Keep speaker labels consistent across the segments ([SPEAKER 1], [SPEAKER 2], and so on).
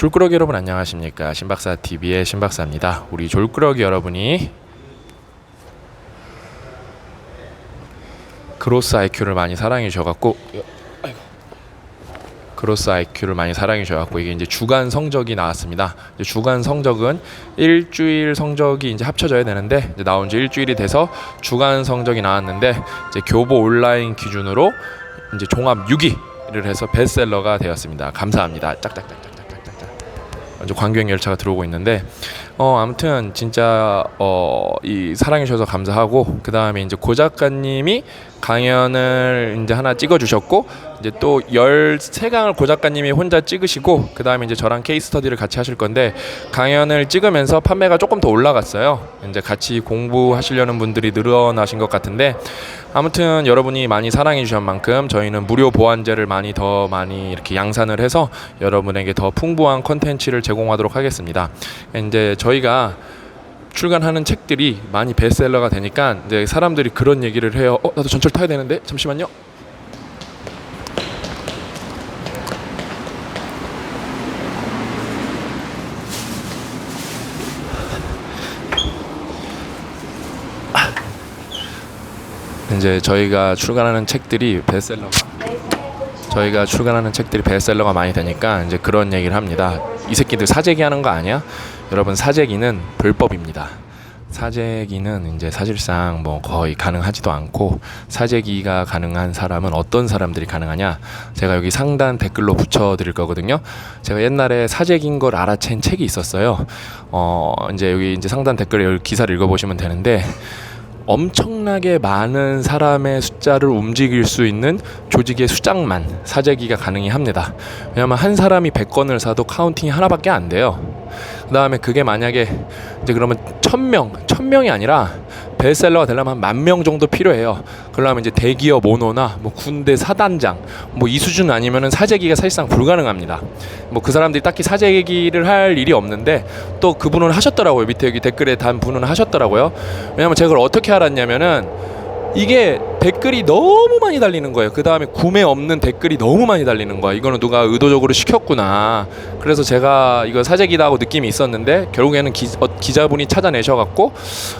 [SPEAKER 1] 졸꾸러기 여러분 안녕하십니까 신박사 TV의 신박사입니다. 우리 졸꾸러기 여러분이 크로스 IQ를 많이 사랑해 주셔갖고 크로스 IQ를 많이 사랑해 주셔갖고 이게 이제 주간 성적이 나왔습니다. 주간 성적은 일주일 성적이 이제 합쳐져야 되는데 이제 나온 지 일주일이 돼서 주간 성적이 나왔는데 이제 교보 온라인 기준으로 이제 종합 6위를 해서 베스트셀러가 되었습니다. 감사합니다. 이제 관객 열차가 들어오고 있는데 어 아무튼 진짜 어 이 사랑해 주셔서 감사하고 그 다음에 이제 고 작가님이 강연을 이제 하나 찍어 주셨고 이제 또 13강을 고 작가님이 혼자 찍으시고 그 다음에 이제 저랑 케이스 스터디를 같이 하실 건데 강연을 찍으면서 판매가 조금 더 올라갔어요. 이제 같이 공부하시려는 분들이 늘어나신 것 같은데 아무튼 여러분이 많이 사랑해 주신 만큼 저희는 무료 보안제를 많이 더 많이 이렇게 양산을 해서 여러분에게 더 풍부한 컨텐츠를 제공하도록 하겠습니다. 이제 저희가 출간하는 책들이 많이 베스트셀러가 되니까 이제 사람들이 그런 얘기를 해요. 어, 나도 전철 타야 되는데 잠시만요. 이제 저희가 출간하는 책들이 베스트셀러가 저희가 출간하는 책들이 베스트셀러가 많이 되니까 이제 그런 얘기를 합니다. 이 새끼들 사재기 하는 거 아니야? 여러분 사재기는 불법입니다. 사재기는 이제 사실상 뭐 거의 가능하지도 않고 사재기가 가능한 사람은 어떤 사람들이 가능하냐? 제가 여기 상단 댓글로 붙여 드릴 거거든요. 제가 옛날에 사재기인 걸 알아챈 책이 있었어요. 어 이제 여기 이제 상단 댓글에 기사를 읽어 보시면 되는데 엄청나게 많은 사람의 숫자를 움직일 수 있는 조직의 수장만 사재기가 가능히 합니다. 왜냐하면 한 사람이 100건을 사도 카운팅이 하나밖에 안 돼요. 그 다음에 그게 만약에 이제 그러면 1000명, 1000명이 아니라 베스트셀러가 되려면 한 만 명 정도 필요해요. 그러려면 이제 대기업 오너나 뭐 군대 사단장 뭐 이 수준 아니면은 사재기가 사실상 불가능합니다. 뭐 그 사람들이 딱히 사재기를 할 일이 없는데 또 그분은 하셨더라고요. 밑에 여기 댓글에 단 분은 하셨더라고요. 왜냐면 제가 그걸 어떻게 알았냐면은 이게 댓글이 너무 많이 달리는 거예요. 그 다음에 구매 없는 댓글이 너무 많이 달리는 거야. 이거는 누가 의도적으로 시켰구나. 그래서 제가 이거 사재기다 하고 느낌이 있었는데 결국에는 기, 어, 기자분이 찾아내셔갖고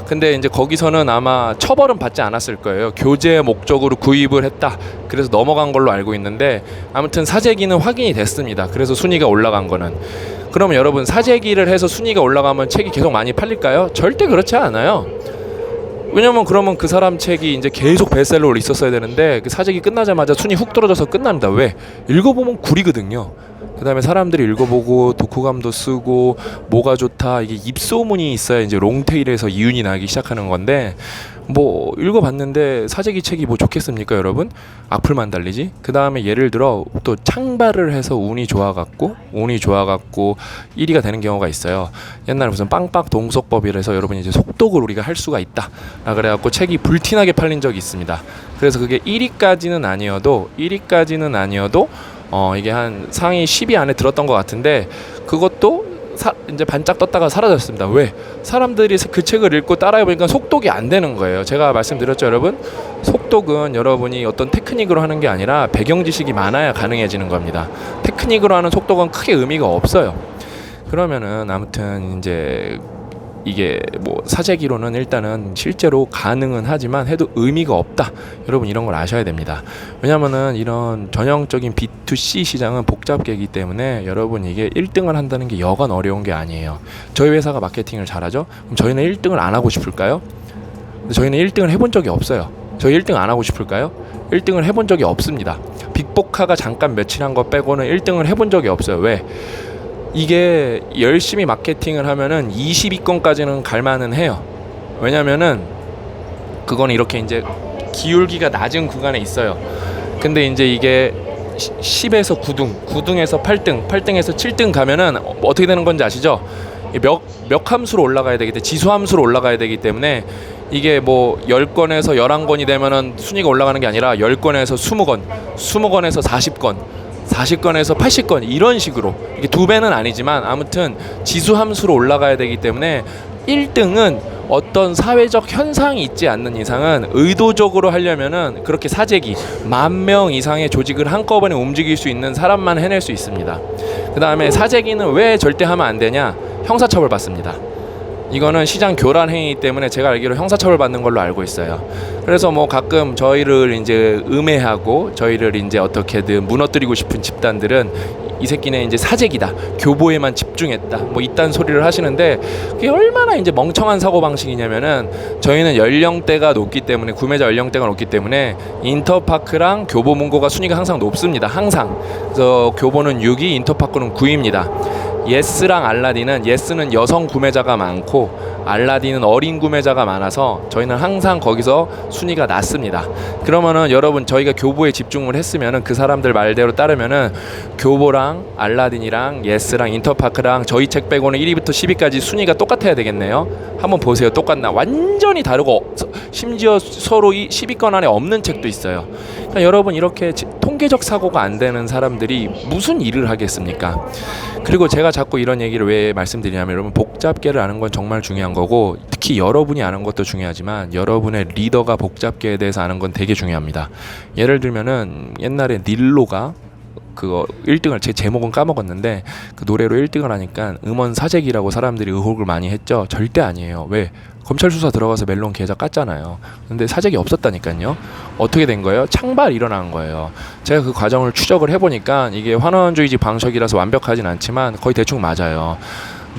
[SPEAKER 1] 근데 이제 거기서는 아마 처벌은 받지 않았을 거예요. 교제 목적으로 구입을 했다. 그래서 넘어간 걸로 알고 있는데 아무튼 사재기는 확인이 됐습니다. 그래서 순위가 올라간 거는. 그러면 여러분 사재기를 해서 순위가 올라가면 책이 계속 많이 팔릴까요? 절대 그렇지 않아요. 왜냐면 그러면 그 사람 책이 이제 계속 베스트셀러로 있었어야 되는데 그 사재기 끝나자마자 순위 훅 떨어져서 끝납니다. 왜? 읽어보면 구리거든요. 그다음에 사람들이 읽어보고 독후감도 쓰고 뭐가 좋다 이게 입소문이 있어야 이제 롱테일에서 이윤이 나기 시작하는 건데 뭐 읽어봤는데 사재기 책이 뭐 좋겠습니까 여러분? 악플만 달리지? 그 다음에 예를 들어 또 창발을 해서 운이 좋아갖고 운이 좋아갖고 1위가 되는 경우가 있어요. 옛날에 무슨 빵빵 동속법이라서 여러분 이제 속독을 우리가 할 수가 있다. 아 그래갖고 책이 불티나게 팔린 적이 있습니다. 그래서 그게 1위까지는 아니어도 1위까지는 아니어도 어 이게 한 상위 10위 안에 들었던 것 같은데 그것도 사, 이제 반짝 떴다가 사라졌습니다. 왜? 사람들이 그 책을 읽고 따라해 보니까 속독이 안 되는 거예요. 제가 말씀드렸죠, 여러분. 속독은 여러분이 어떤 테크닉으로 하는 게 아니라 배경 지식이 많아야 가능해지는 겁니다. 테크닉으로 하는 속독은 크게 의미가 없어요. 그러면은 아무튼 이제 이게 뭐 사재기로는 일단은 실제로 가능은 하지만 해도 의미가 없다. 여러분 이런 걸 아셔야 됩니다. 왜냐면은 이런 전형적인 B2C 시장은 복잡계이기 때문에 여러분 이게 1등을 한다는 게 여간 어려운 게 아니에요. 저희 회사가 마케팅을 잘하죠? 그럼 저희는 1등을 안 하고 싶을까요? 저희는 1등을 해본 적이 없어요. 저희 1등 안 하고 싶을까요? 1등을 해본 적이 없습니다. 빅보카가 잠깐 며칠 한 거 빼고는 1등을 해본 적이 없어요. 왜? 이게 열심히 마케팅을 하면은 20위권까지는 갈만은 해요. 왜냐면은 그거는 이렇게 이제 기울기가 낮은 구간에 있어요. 근데 이제 이게 10에서 9등, 9등에서 8등, 8등에서 7등 가면은 어- 어떻게 되는 건지 아시죠? 몇, 몇 함수로 올라가야 되기 때문에 지수 함수로 올라가야 되기 때문에 이게 뭐 10건에서 11건이 되면은 순위가 올라가는 게 아니라 10건에서 20건, 20건에서 40건, 40건에서 80건 이런 식으로 이게 두 배는 아니지만 아무튼 지수 함수로 올라가야 되기 때문에 1등은 어떤 사회적 현상이 있지 않는 이상은 의도적으로 하려면은 그렇게 사재기 만 명 이상의 조직을 한꺼번에 움직일 수 있는 사람만 해낼 수 있습니다. 그 다음에 사재기는 왜 절대 하면 안 되냐? 형사처벌 받습니다. 이거는 시장 교란 행위 때문에 제가 알기로 형사처벌 받는 걸로 알고 있어요. 그래서 뭐 가끔 저희를 이제 음해하고 저희를 이제 어떻게든 무너뜨리고 싶은 집단들은 이 새끼는 이제 사재기다 교보에만 집중했다 뭐 이딴 소리를 하시는데 그게 얼마나 이제 멍청한 사고 방식이냐면은 저희는 연령대가 높기 때문에 구매자 연령대가 높기 때문에 인터파크랑 교보 문고가 순위가 항상 높습니다. 항상. 그래서 교보는 6위 인터파크는 9위입니다 예스랑 알라딘은 예스는 여성 구매자가 많고 알라딘은 어린 구매자가 많아서 저희는 항상 거기서 순위가 낮습니다. 그러면은 여러분 저희가 교보에 집중을 했으면은 그 사람들 말대로 따르면은 교보랑 알라딘이랑 예스랑 인터파크랑 저희 책 빼고는 1위부터 10위까지 순위가 똑같아야 되겠네요. 한번 보세요. 똑같나? 완전히 다르고 서- 심지어 서로 이 10위권 안에 없는 책도 있어요. 그러니까 여러분 이렇게 지- 통계적 사고가 안 되는 사람들이 무슨 일을 하겠습니까? 그리고 제가 자꾸 이런 얘기를 왜 말씀드리냐면 여러분 복잡계를 아는 건 정말 중요한 거고 특히 여러분이 아는 것도 중요하지만 여러분의 리더가 복잡계에 대해서 아는 건 되게 중요합니다. 예를 들면은 옛날에 닐로가 그거 1등을 제 제목은 까먹었는데 그 노래로 1등을 하니까 음원 사재기라고 사람들이 의혹을 많이 했죠. 절대 아니에요. 왜? 검찰 수사 들어가서 멜론 계좌 깠잖아요. 근데 사재기 없었다니까요. 어떻게 된 거예요? 창발 일어난 거예요. 제가 그 과정을 추적을 해보니까 이게 환원주의지 방식이라서 완벽하진 않지만 거의 대충 맞아요.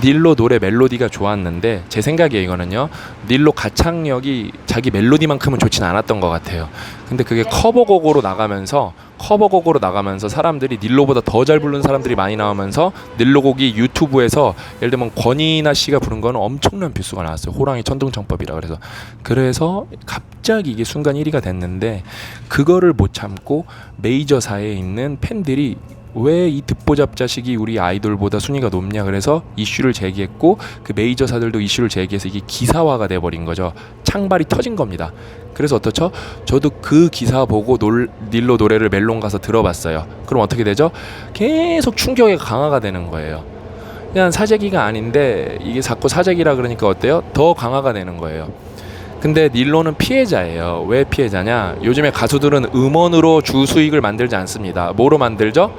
[SPEAKER 1] 닐로 노래 멜로디가 좋았는데 제 생각에 이거는요 닐로 가창력이 자기 멜로디만큼은 좋진 않았던 것 같아요 근데 그게 커버곡으로 나가면서 커버곡으로 나가면서 사람들이 닐로보다 더 잘 부르는 사람들이 많이 나오면서 닐로곡이 유튜브에서 예를 들면 권이나 씨가 부른 거는 엄청난 뷰수가 나왔어요. 호랑이 천둥청법이라 그래서. 그래서 갑자기 이게 순간 1위가 됐는데 그거를 못 참고 메이저사에 있는 팬들이 왜 이 듣보잡 자식이 우리 아이돌보다 순위가 높냐? 그래서 이슈를 제기했고 그 메이저사들도 이슈를 제기해서 이게 기사화가 돼 버린 거죠. 창발이 터진 겁니다. 그래서 어떻죠? 저도 그 기사 보고 놀, 닐로 노래를 멜론 가서 들어봤어요. 그럼 어떻게 되죠? 계속 충격이 강화가 되는 거예요. 그냥 사재기가 아닌데 이게 자꾸 사재기라 그러니까 어때요? 더 강화가 되는 거예요. 근데 닐로는 피해자예요. 왜 피해자냐? 요즘에 가수들은 음원으로 주 수익을 만들지 않습니다. 뭐로 만들죠?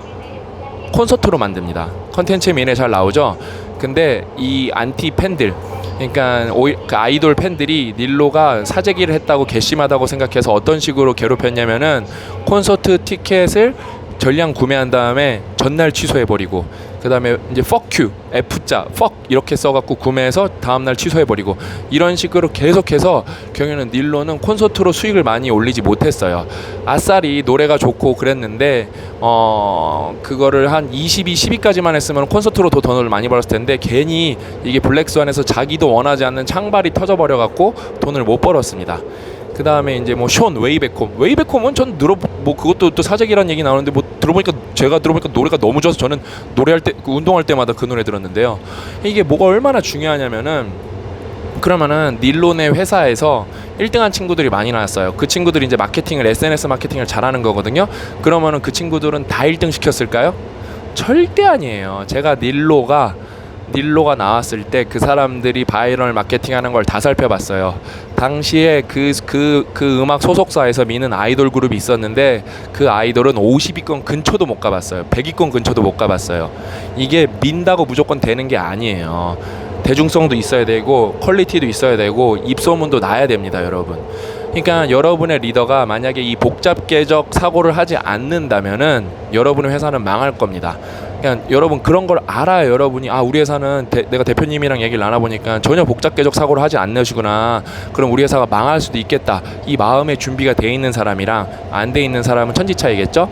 [SPEAKER 1] 콘서트로 만듭니다. 컨텐츠 미에 잘 나오죠. 근데 이 안티 팬들 그러니까 오히- 그 아이돌 팬들이 닐로가 사재기를 했다고 괘씸하다고 생각해서 어떤 식으로 괴롭혔냐면은 콘서트 티켓을 전량 구매한 다음에 전날 취소해 버리고 그다음에 이제 fuck you F자 fuck 이렇게 써갖고 구매해서 다음날 취소해 버리고 이런 식으로 계속해서 경우에는 닐로는 콘서트로 수익을 많이 올리지 못했어요. 아싸리 노래가 좋고 그랬는데 어 그거를 한 22, 10위까지만 했으면 콘서트로 더 돈을 많이 벌었을 텐데 괜히 이게 블랙스완에서 자기도 원하지 않는 창발이 터져버려 갖고 돈을 못 벌었습니다. 그 다음에 이제 뭐숀 웨이백홈 웨이백홈은 전 들어 뭐 그것도 또 사재기란 얘기 나오는데 뭐 들어보니까 제가 들어보니까 노래가 너무 좋아서 저는 노래할 때그 운동할 때마다 그 노래 들었는데요 이게 뭐가 얼마나 중요하냐면은 그러면은 닐론의 회사에서 1등한 친구들이 많이 나왔어요. 그 친구들이 이제 마케팅을 SNS 마케팅을 잘하는 거거든요. 그러면은 그 친구들은 다 1등 시켰을까요? 절대 아니에요. 제가 닐로가 닐로가 나왔을 때 그 사람들이 바이럴 마케팅하는 걸 다 살펴봤어요. 당시에 그 그 그 음악 소속사에서 미는 아이돌 그룹이 있었는데 그 아이돌은 50위권 근처도 못 가봤어요. 100위권 근처도 못 가봤어요. 이게 민다고 무조건 되는 게 아니에요. 대중성도 있어야 되고 퀄리티도 있어야 되고 입소문도 나야 됩니다, 여러분. 그러니까 여러분의 리더가 만약에 이 복잡계적 사고를 하지 않는다면은 여러분의 회사는 망할 겁니다. 그냥 여러분 그런 걸 알아요, 여러분이. 아, 우리 회사는 대- 내가 대표님이랑 얘기를 나눠보니까 전혀 복잡계적 사고를 하지 않으시구나. 그럼 우리 회사가 망할 수도 있겠다. 이 마음의 준비가 돼 있는 사람이랑 안 돼 있는 사람은 천지 차이겠죠.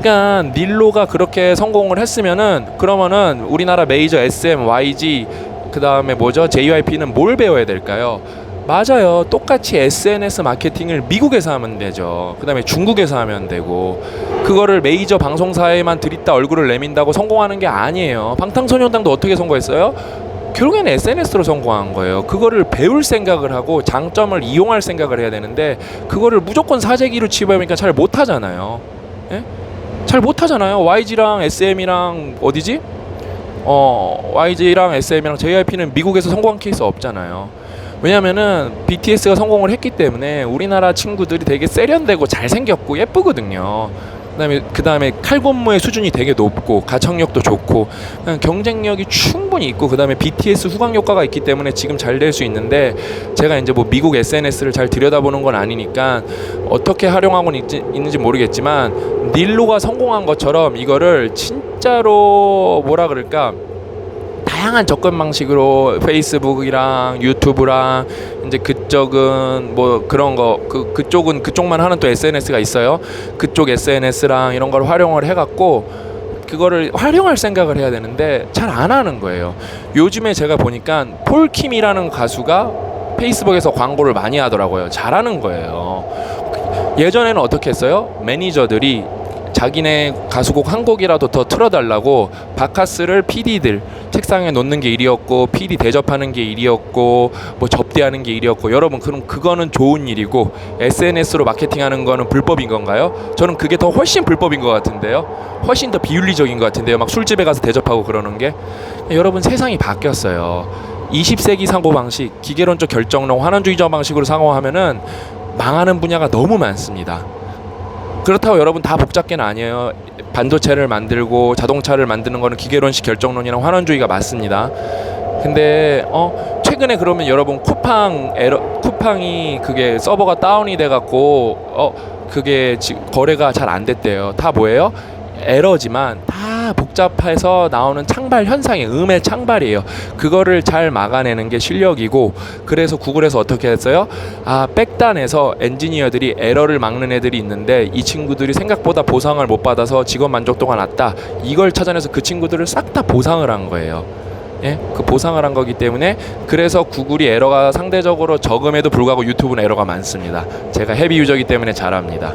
[SPEAKER 1] 그러니까 닐로가 그렇게 성공을 했으면은 그러면은 우리나라 메이저 SM, YG 그 다음에 뭐죠? JYP는 뭘 배워야 될까요? 맞아요. 똑같이 SNS 마케팅을 미국에서 하면 되죠. 그 다음에 중국에서 하면 되고, 그거를 메이저 방송사에만 들이다 얼굴을 내민다고 성공하는 게 아니에요. 방탄소년단도 어떻게 성공했어요? 결국에는 SNS로 성공한 거예요. 그거를 배울 생각을 하고 장점을 이용할 생각을 해야 되는데, 그거를 무조건 사재기로 치부하니까 잘 못하잖아요. 예? 잘 못하잖아요. YG랑 SM이랑 어디지? 어 YG랑 SM이랑 JYP는 미국에서 성공한 케이스 없잖아요. 왜냐면은 BTS가 성공을 했기 때문에 우리나라 친구들이 되게 세련되고 잘생겼고 예쁘거든요. 그다음에 그다음에 칼군무의 수준이 되게 높고 가창력도 좋고 경쟁력이 충분히 있고 그다음에 BTS 후광 효과가 있기 때문에 지금 잘 될 수 있는데 제가 이제 뭐 미국 SNS를 잘 들여다보는 건 아니니까 어떻게 활용하고 있지, 있는지 모르겠지만 닐로가 성공한 것처럼 이거를 진짜로 뭐라 그럴까 다양한 접근 방식으로 페이스북이랑 유튜브랑 이제 그쪽은 뭐 그런 거 그 그쪽은 그쪽만 하는 또 SNS가 있어요. 그쪽 SNS랑 이런 걸 활용을 해갖고 그거를 활용할 생각을 해야 되는데 잘 안 하는 거예요. 요즘에 제가 보니까 폴킴이라는 가수가 페이스북에서 광고를 많이 하더라고요. 잘하는 거예요. 예전에는 어떻게 했어요? 매니저들이 자기네 가수곡 한 곡이라도 더 틀어달라고 바카스를 PD들 책상에 놓는 게 일이었고 PD 대접하는 게 일이었고 뭐 접대하는 게 일이었고 여러분 그럼 그거는 좋은 일이고 SNS로 마케팅하는 거는 불법인 건가요? 저는 그게 더 훨씬 불법인 것 같은데요. 훨씬 더 비윤리적인 것 같은데요. 막 술집에 가서 대접하고 그러는 게 여러분 세상이 바뀌었어요. 20세기 사고 방식, 기계론적 결정론, 환원주의적 방식으로 상호하면은 망하는 분야가 너무 많습니다. 그렇다고 여러분 다 복잡계는 아니에요. 반도체를 만들고 자동차를 만드는 거는 기계론식 결정론이랑 환원주의가 맞습니다. 근데 어 최근에 그러면 여러분 쿠팡 에러 쿠팡이 그게 서버가 다운이 돼 갖고 어 그게 지, 거래가 잘 안 됐대요. 다 뭐예요? 에러지만 다 복잡해서 나오는 창발 현상이 음의 창발이에요. 그거를 잘 막아내는 게 실력이고 그래서 구글에서 어떻게 했어요? 아 백단에서 엔지니어들이 에러를 막는 애들이 있는데 이 친구들이 생각보다 보상을 못 받아서 직원 만족도가 낮다. 이걸 찾아내서 그 친구들을 싹 다 보상을 한 거예요. 예, 그 보상을 한 거기 때문에 그래서 구글이 에러가 상대적으로 적음에도 불구하고 유튜브는 에러가 많습니다. 제가 헤비 유저이기 때문에 잘합니다.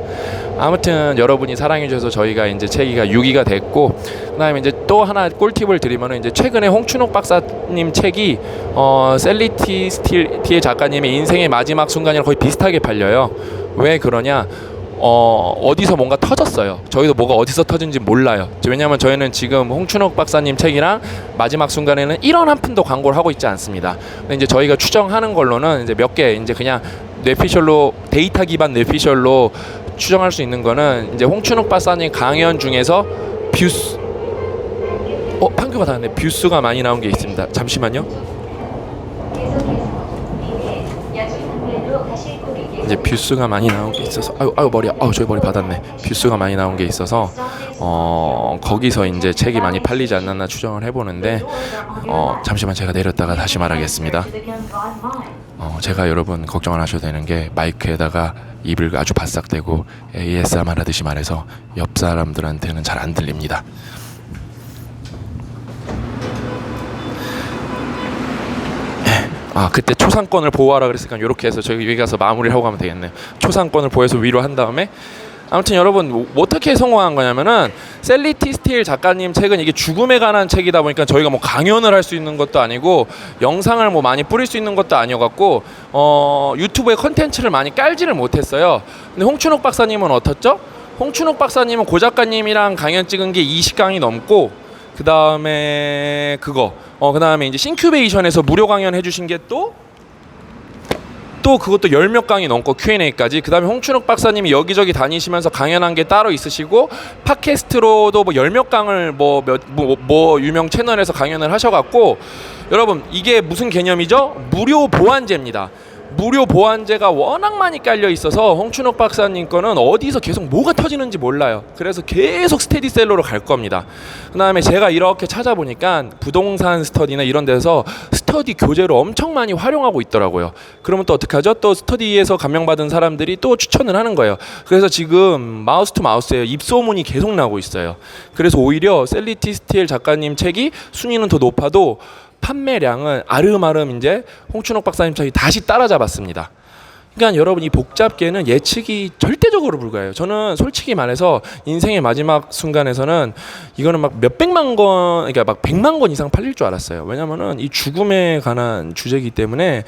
[SPEAKER 1] 아무튼 여러분이 사랑해 주셔서 저희가 이제 체기가 6위가 됐고 그다음에 이제 또 하나 꿀팁을 드리면은 이제 최근에 홍춘옥 박사님 책이 어 셀리티 스틸 티의 작가님의 인생의 마지막 순간이랑 거의 비슷하게 팔려요. 왜 그러냐? 어 어디서 뭔가 터졌어요. 저희도 뭐가 어디서 터진지 몰라요. 왜냐하면 저희는 지금 홍춘옥 박사님 책이랑 마지막 순간에는 1원 한 푼도 광고를 하고 있지 않습니다. 근데 이제 저희가 추정하는 걸로는 이제 몇 개 이제 그냥 뇌피셜로 데이터 기반 뇌피셜로 추정할 수 있는 거는 이제 홍춘옥 박사님 강연 중에서 뷰스 어 판교가 닿았네 뷰스가 많이 나온 게 있습니다. 잠시만요. 이제 뷰스가 많이 나온 게 있어서 아유 아유 머리야 아유 저희 머리 받았네. 뷰스가 많이 나온 게 있어서 어 거기서 이제 책이 많이 팔리지 않았나 추정을 해보는데 어 잠시만 제가 내렸다가 다시 말하겠습니다. 어 제가 여러분 걱정 안 하셔도 되는 게 마이크에다가 입을 아주 바싹 대고 ASMR 하듯이 말해서 옆 사람들한테는 잘 안 들립니다 아 그때 초상권을 보호하라 그랬으니까 이렇게 해서 저희 여기 가서 마무리를 하고 가면 되겠네 초상권을 보호해서 위로 한 다음에 아무튼 여러분 뭐 어떻게 성공한 거냐면은 셀리티 스틸 작가님 책은 이게 죽음에 관한 책이다 보니까 저희가 뭐 강연을 할 수 있는 것도 아니고 영상을 뭐 많이 뿌릴 수 있는 것도 아니어갖고 어 유튜브에 컨텐츠를 많이 깔지를 못했어요 근데 홍춘옥 박사님은 어떻죠? 홍춘옥 박사님은 고 작가님이랑 강연 찍은 게 20강이 넘고 그 다음에 그거 어 그 다음에 이제 싱큐베이션에서 무료 강연 해주신 게 또 또 그것도 열 몇 강이 넘고 Q&A까지 그 다음에 홍춘욱 박사님이 여기저기 다니시면서 강연한 게 따로 있으시고 팟캐스트로도 뭐 열 몇 강을 뭐 몇 뭐 뭐 유명 채널에서 강연을 하셔갖고 여러분 이게 무슨 개념이죠? 무료 보안제입니다. 무료 보안제가 워낙 많이 깔려 있어서 홍춘옥 박사님 거는 어디서 계속 뭐가 터지는지 몰라요. 그래서 계속 스테디셀러로 갈 겁니다. 그다음에 제가 이렇게 찾아보니까 부동산 스터디나 이런 데서 스터디 교재로 엄청 많이 활용하고 있더라고요. 그러면 또 어떡하죠? 또 스터디에서 감명받은 사람들이 또 추천을 하는 거예요. 그래서 지금 마우스 투 마우스예요. 입소문이 계속 나고 있어요. 그래서 오히려 셀리티 스틸 작가님 책이 순위는 더 높아도 판매량은 아름아름 이제 홍춘옥 박사님 책이 다시 따라잡았습니다. 그러니까 여러분 이 복잡계는 예측이 절대적으로 불가해요. 저는 솔직히 말해서 인생의 마지막 순간에서는 이거는 막 몇백만 권, 그러니까 막 백만 권 이상 팔릴 줄 알았어요. 왜냐면은 이 죽음에 관한 주제이기 때문에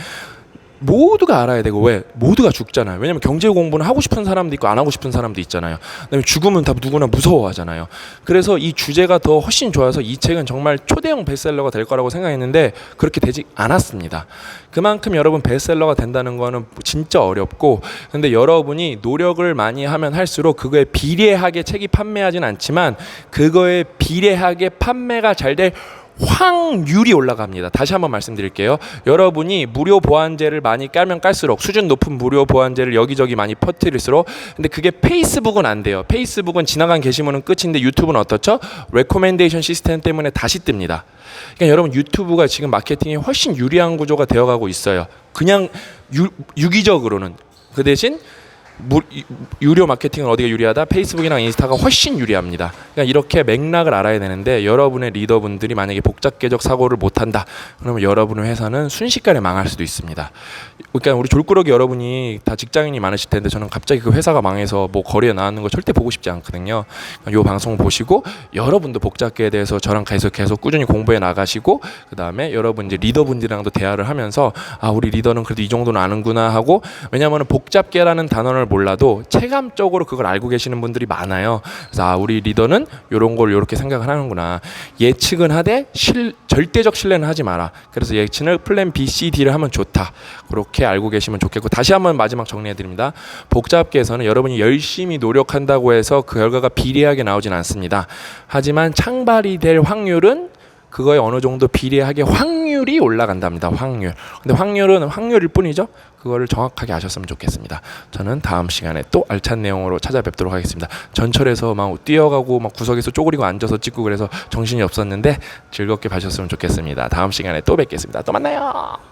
[SPEAKER 1] 모두가 알아야 되고 왜 모두가 죽잖아요. 왜냐면 경제 공부는 하고 싶은 사람도 있고 안 하고 싶은 사람도 있잖아요. 그다음에 죽음은 다 누구나 무서워하잖아요. 그래서 이 주제가 더 훨씬 좋아서 이 책은 정말 초대형 베스트셀러가 될 거라고 생각했는데 그렇게 되지 않았습니다. 그만큼 여러분 베스트셀러가 된다는 거는 진짜 어렵고 근데 여러분이 노력을 많이 하면 할수록 그거에 비례하게 책이 판매하진 않지만 그거에 비례하게 판매가 잘될 확률이 올라갑니다. 다시 한번 말씀드릴게요. 여러분이 무료 보안제를 많이 깔면 깔수록 수준 높은 무료 보안제를 여기저기 많이 퍼뜨릴수록 근데 그게 페이스북은 안 돼요. 페이스북은 지나간 게시물은 끝인데 유튜브는 어떻죠? 레코멘데이션 시스템 때문에 다시 뜹니다. 그러니까 여러분 유튜브가 지금 마케팅이 훨씬 유리한 구조가 되어가고 있어요. 그냥 유, 유기적으로는 그 대신 유료 마케팅은 어디가 유리하다? 페이스북이랑 인스타가 훨씬 유리합니다. 그러니까 이렇게 맥락을 알아야 되는데 여러분의 리더분들이 만약에 복잡계적 사고를 못한다. 그러면 여러분의 회사는 순식간에 망할 수도 있습니다. 그러니까 우리 졸꾸러기 여러분이 다 직장인이 많으실 텐데 저는 갑자기 그 회사가 망해서 뭐 거리에 나왔는 거 절대 보고 싶지 않거든요. 그러니까 이 방송 보시고 여러분도 복잡계에 대해서 저랑 계속 계속 꾸준히 공부해 나가시고 그 다음에 여러분 이제 리더분들이랑도 대화를 하면서 아 우리 리더는 그래도 이 정도는 아는구나 하고 왜냐하면 복잡계라는 단어를 몰라도 체감적으로 그걸 알고 계시는 분들이 많아요. 그래서 아 우리 리더는 이런 걸 이렇게 생각을 하는구나. 예측은 하되 실, 절대적 신뢰는 하지 마라. 그래서 예측을 플랜 B, C, D를 하면 좋다. 그렇게 알고 계시면 좋겠고 다시 한번 마지막 정리해 드립니다. 복잡계에서는 여러분이 열심히 노력한다고 해서 그 결과가 비례하게 나오진 않습니다. 하지만 창발이 될 확률은 그거에 어느 정도 비례하게 확 률이 올라간답니다. 확률. 근데 확률은 확률일 뿐이죠. 그거를 정확하게 아셨으면 좋겠습니다. 저는 다음 시간에 또 알찬 내용으로 찾아뵙도록 하겠습니다. 전철에서 막 뛰어가고 막 구석에서 쪼그리고 앉아서 찍고 그래서 정신이 없었는데 즐겁게 봐주셨으면 좋겠습니다. 다음 시간에 또 뵙겠습니다. 또 만나요.